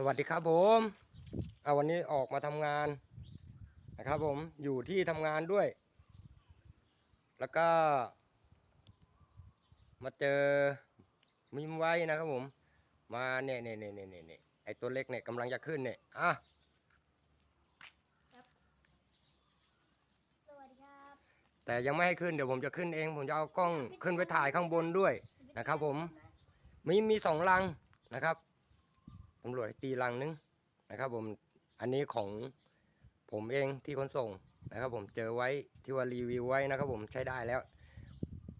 สวัสดีครับผมเอาวันนี้ออกมาทำงานนะครับผมอยู่ที่ทำงานด้วย แล้วก็ มาเจอมิมไว้นะครับผม มาเนี่ยเนี่ยเนี่ยเนี่ยเนี่ยไอตัวเล็กเนี่ยกำลังจะขึ้นเนี่ยอะสวัสดีครับแต่ยังไม่ให้ขึ้นเดี๋ยวผมจะขึ้นเอง ผมจะเอากล้องขึ้นไปถ่ายข้างบนด้วยนะครับผมมีมีสองลังนะครับตำรวจตีลังนึงนะครับผมอันนี้ของผมเองที่ขนส่งนะครับ ผมเจอไว้ที่ว่ารีวิวไว้นะครับ ผมใช้ได้แล้ว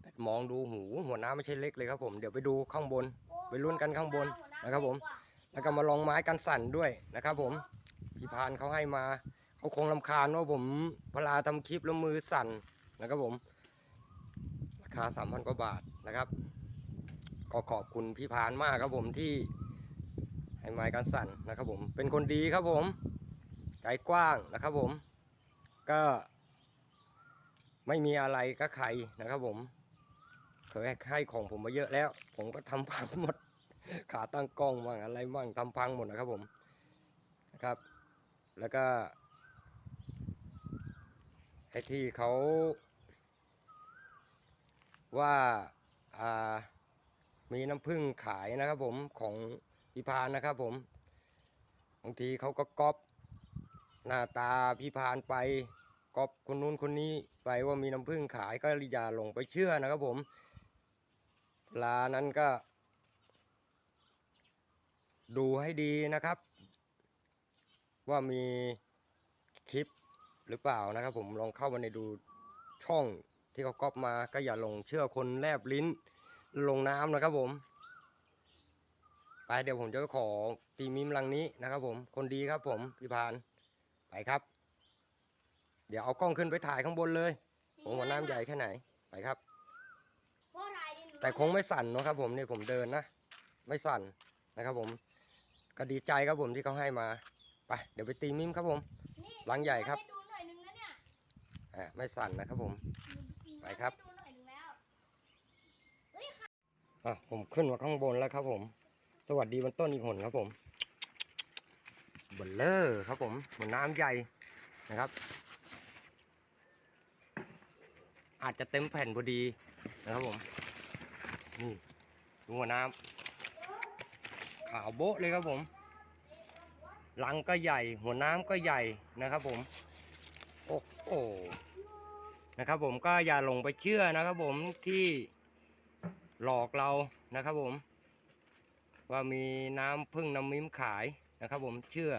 แต่มองดูหูหัวน้ำไม่ใช่เล็กเลยครับผมเดี๋ยวไปดูข้างบนไปลุ้นกันข้างบนนะครับ ผม แล้วก็มาลองไม้กันสั่นด้วยนะครับ ผมพี่พานเขาให้มาเขาคงลำคาญว่าผมพลาทำคลิปแล้วมือสั่นนะครับผมราคาสามพันกว่าบาทนะครับ ก็ขอบคุณพี่พานมากครับผมที่ ไม้กันสั่นนะครับผมเป็นคนดีครับผมใจกว้างนะครับผม ก็ไม่มีอะไรก็ใครนะครับผมเคยให้ของผมมาเยอะแล้ว ผมก็ทำพังหมด ขาตั้งกล้องบ้างอะไรบ้างทำพังหมดนะครับผมนะครับ แล้วก็ไอ้ที่เขาว่าอ่ามีน้ำผึ้งขายนะครับผมของ พี่พานนะครับผมบางทีเขาก็ก๊อปหน้าตาพี่พานไปก๊อปคนนู้นคนนี้ไปว่ามีน้ำผึ้งขายก็อย่าหลงไปเชื่อนะครับผมลานั้นก็ ดูให้ดีนะครับ ว่ามีคลิปหรือเปล่านะครับ ผมลองเข้ามาในดูช่องที่เขาก๊อปมาก็อย่าหลงเชื่อคนแลบลิ้นลงน้ำนะครับผม ไปเดี๋ยวผมจะขอตีมิมลังนี้นะครับผมคนดีครับผมพี่พานไปครับ เดี๋ยวเอากล้องขึ้นไปถ่ายข้างบนเลยผมว่าน้ำใหญ่แค่ไหนไปครับ พ่อถ่ายดิหนูแต่คงไม่สั่นเนอะครับ ผมนี่ผมเดินนะไม่สั่นนะครับ ผมก็ดีใจครับผมที่เขาให้มาไปเดี๋ยวไปตีมิมครับผม นี่หลังใหญ่ครับให้ดูหน่อยนึงแล้วเนี่ยอ่าไม่สั่นนะครับผม ไปครับให้ดูหน่อยนึงแล้ว อะผมขึ้นมาข้างบนแล้วครับผม สวัสดีวันต้นอีกหนครับผมเบลเลอร์ครับผมเหมือนน้ำใหญ่นะครับ อาจจะเต็มแผ่นพอดีนะครับผม นี่ดูหัวน้ำขาวโบ๊ะเลยครับผมลังก็ใหญ่ หัวน้ำก็ใหญ่นะครับผม โอ้โหนะครับผมก็อย่าหลงไปเชื่อนะครับผมที่หลอกเรานะครับผม ว่ามีน้ำพึ่งน้ำมิ้มขายนะครับผมเชื่อ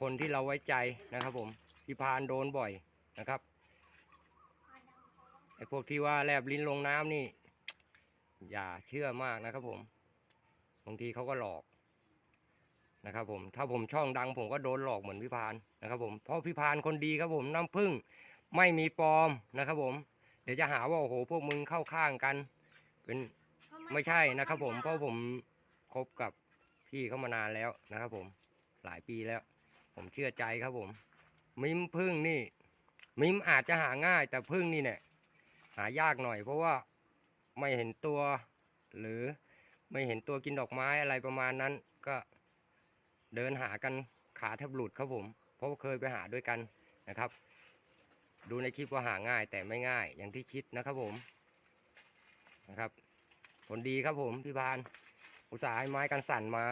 คนที่เราไว้ใจนะครับผมที่พานโดนบ่อยนะครับไอ้พวกที่ว่าแลบลิ้นลงน้ำนี่ อย่าเชื่อมากนะครับผมบางทีเขาก็หลอกนะครับผมถ้าผมช่องดังผมก็โดนหลอกเหมือนพี่พานนะครับผมเพราะพี่พานคนดีครับผมน้ำพึ่งไม่มีปลอมนะครับผม เดี๋ยวจะหาว่าโอ้โหพวกมึงเข้าข้างกัน เป็นไม่ใช่นะครับผมเพราะผม คบกับพี่เขามานานแล้วนะครับ ผมหลายปีแล้ว ผมเชื่อใจครับผม มิมพึ่งนี่ มิมอาจจะหาง่าย แต่พึ่งนี่เนี่ยหายากหน่อย เพราะว่าไม่เห็นตัว หรือไม่เห็นตัวกินดอกไม้อะไรประมาณนั้น ก็เดินหากันขาแทบหลุดครับผม เพราะเคยไปหาด้วยกันนะครับ ดูในคลิปว่าหาง่ายแต่ไม่ง่ายอย่างที่คิดนะครับผมนะครับคนดีครับผมพี่พาน อุตส่าห์ให้ไม้กันสั่นมา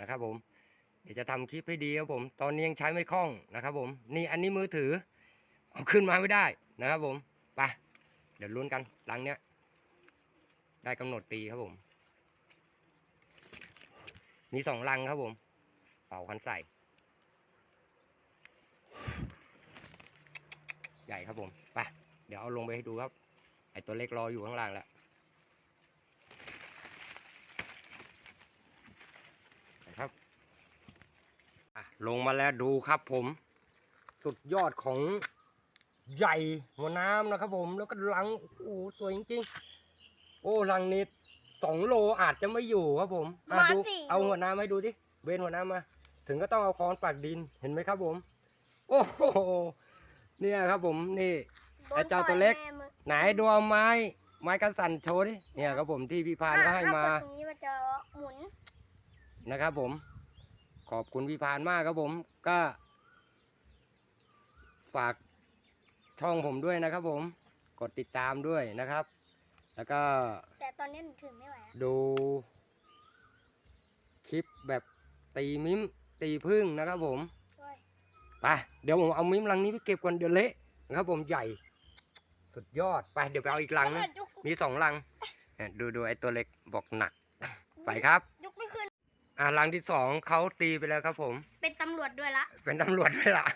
นะครับ ผม เดี๋ยวจะทำคลิปให้ดีครับผม ตอนนี้ยังใช้ไม่คล่องนะครับ ผม นี่อันนี้มือถือ เอาขึ้นมาไม่ได้นะครับ ผมไปเดี๋ยวลุ้นกันหลังเนี้ย ได้กำหนดตีครับผม มีสองลังครับผม เป่าคันใส่ ใหญ่ครับผมไปเดี๋ยวเอาลงไปให้ดูครับ ไอตัวเล็กรออยู่ข้างล่างแล้ว นะครับอะ ลงมาแล้วดูครับผม สุดยอดของใหญ่หัวน้ำนะครับผมแล้วก็ลังโอ้โหสวยจริงๆ โอ้ลังนี้สองโลอาจจะไม่อยู่ครับผมอะมาดูสี่เอาหัวน้ำให้ดูดิเวนหัวน้ำมา ถึงก็ต้องเอาค้อนปักดินเห็นไหมครับผม โอ้โหเนี่ยครับผมนี่โดนไอ้เจ้าตัวเล็กต่อยแม่มึงไหนดูเอาไม้ ไม้กันสั่นโชว์ดิเนี่ยครับผมที่พี่พานก็ให้มาถ้กดตรงนี้มันจะหมุนนะครับผม ขอบคุณพี่พานมากครับผมก็ ฝากช่องผมด้วยนะครับ ผมกดติดตามด้วยนะครับ แล้วก็แต่ตอนนี้หนูถึงไม่ไหวอะดู คลิปแบบตีมิมตีพึ่งนะครับผมโอ้ยไปเดี๋ยวผมเอามิมลังนี้ไปเก็บก่อนเดี๋ยวเละนะครับ ผมใหญ่ สุดยอดไปเดี๋ยวไปเอาอีกลังนึงยกมีสองลังเนี่ยดูดูไอ้ตัวเล็กบอกหนัก ไปครับยกไม่ขึ้น อ่าลังที่สองเขาตีไปแล้วครับผม เป็นตำรวจด้วยละ เป็นตำรวจด้วยล่ะ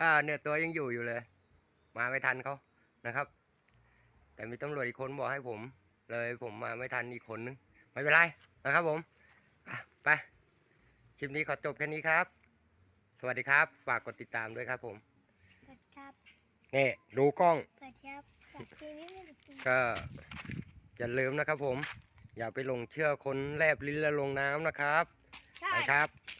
อ่าเนี่ยตัวยังอยู่อยู่เลย มาไม่ทันเขานะครับ แต่มีตำรวจอีกคนบอกให้ผม เลยผมมาไม่ทันอีกคนนึงไม่เป็นไรนะครับผมอะไปคลิปนี้ขอจบแค่นี้ครับ สวัสดีครับ ฝากกดติดตามด้วยครับผมเปิดครับนี่ดูกล้องเปิดครับเปิดทีวีไม่ได้กินก็อย่าลืมนะครับผม อย่าไปหลงเชื่อคนแลบลิ้นและลงน้ำนะครับใช่ ไปครับใ